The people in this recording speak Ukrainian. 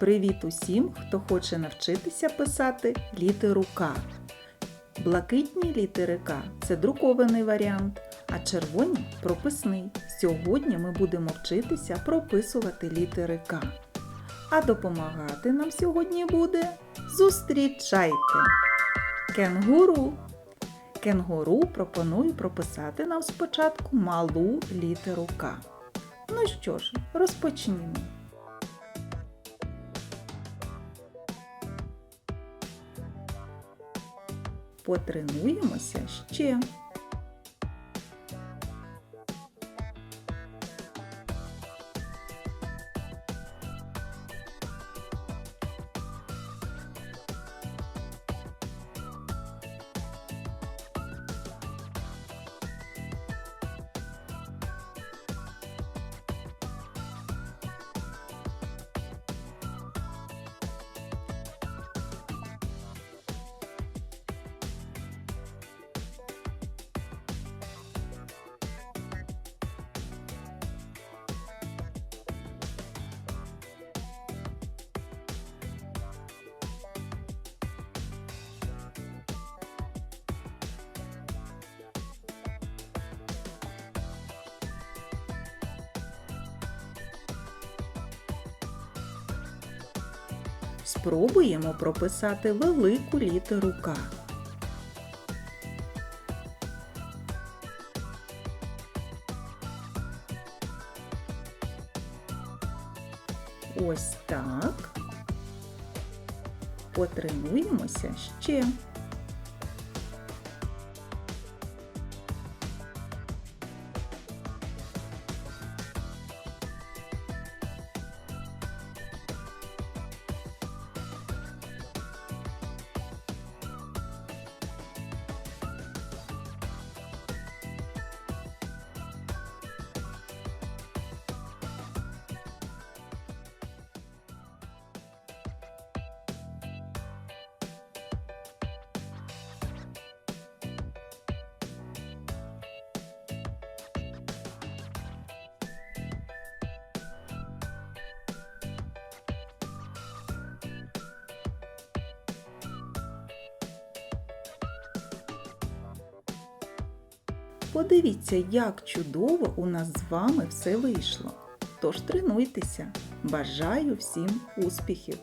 Привіт усім, хто хоче навчитися писати літеру К. Блакитні літери К це друкований варіант, а червоні прописний. Сьогодні ми будемо вчитися прописувати літери К. А допомагати нам сьогодні буде зустрічайте! Кенгуру. Кенгуру пропоную прописати нам спочатку малу літеру К. Ну що ж, розпочнімо. Потренуємося ще. Спробуємо прописати велику літеру К. Ось так. Потренуємося ще. Подивіться, як чудово у нас з вами все вийшло. Тож тренуйтеся. Бажаю всім успіхів!